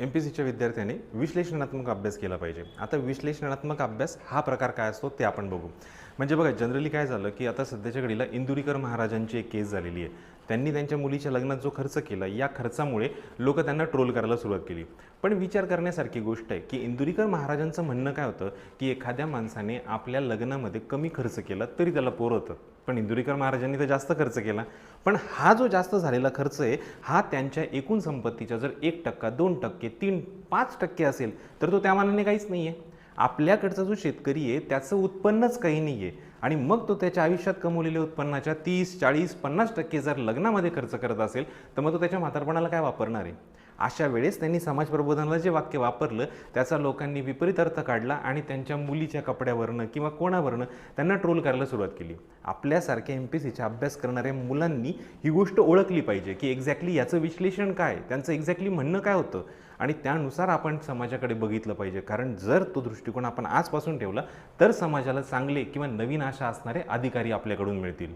M P सीच्या विद्यार्थ्यांनी विश्लेषणात्मक अभ्यास केला पाहिजे. आता विश्लेषणात्मक अभ्यास हा प्रकार काय असतो ते आपण बघू. म्हणजे बघा जनरली काय झालं की आता सध्याच्या घडीला इंदुरीकर महाराजांची एक केस झालेली आहे. त्यांनी त्यांच्या मुलीच्या लग्नात जो खर्च केला या खर्चामुळे लोक त्यांना ट्रोल करायला सुरुवात केली. पण विचार करण्यासारखी गोष्ट आहे की इंदुरीकर महाराजांचं म्हणणं काय होतं की एखाद्या माणसाने आपल्या लग्नामध्ये कमी खर्च केला तरी त्याला पोर होतं. पण इंदुरीकर महाराजांनी तर जास्त खर्च केला. पण हा जो जास्त झालेला खर्च आहे हा त्यांच्या एकूण संपत्तीच्या जर एक टक्का दोन टक्के तीन पाच टक्के असेल तर तो त्या मानाने काहीच नाही आहे आपल्याकडचा जो शेतकरी आहे त्याचं उत्पन्नच काही नाही आहे आणि मग तो त्याच्या आयुष्यात कमवलेल्या उत्पन्नाच्या तीस चाळीस पन्नास टक्के जर लग्नामध्ये खर्च करत असेल तर मग तो त्याच्या म्हातारपणाला काय वापरणार आहे? अशा वेळेस त्यांनी समाज प्रबोधनाला जे वाक्य वापरलं त्याचा लोकांनी विपरीत अर्थ काढला आणि त्यांच्या मुलीच्या कपड्यावरनं किंवा कोणावरनं त्यांना ट्रोल करायला सुरुवात केली. आपल्यासारख्या एम पी सीचा अभ्यास करणाऱ्या मुलांनी ही गोष्ट ओळखली पाहिजे की एक्झॅक्टली याचं विश्लेषण काय त्यांचं एक्झॅक्टली म्हणणं काय होतं? आणि त्यानुसार आपण समाजाकडे बघितलं पाहिजे. कारण जर तो दृष्टिकोन आपण आजपासून ठेवला तर समाजाला चांगले किंवा नवीन आशा असणारे अधिकारी आपल्याकडून मिळतील.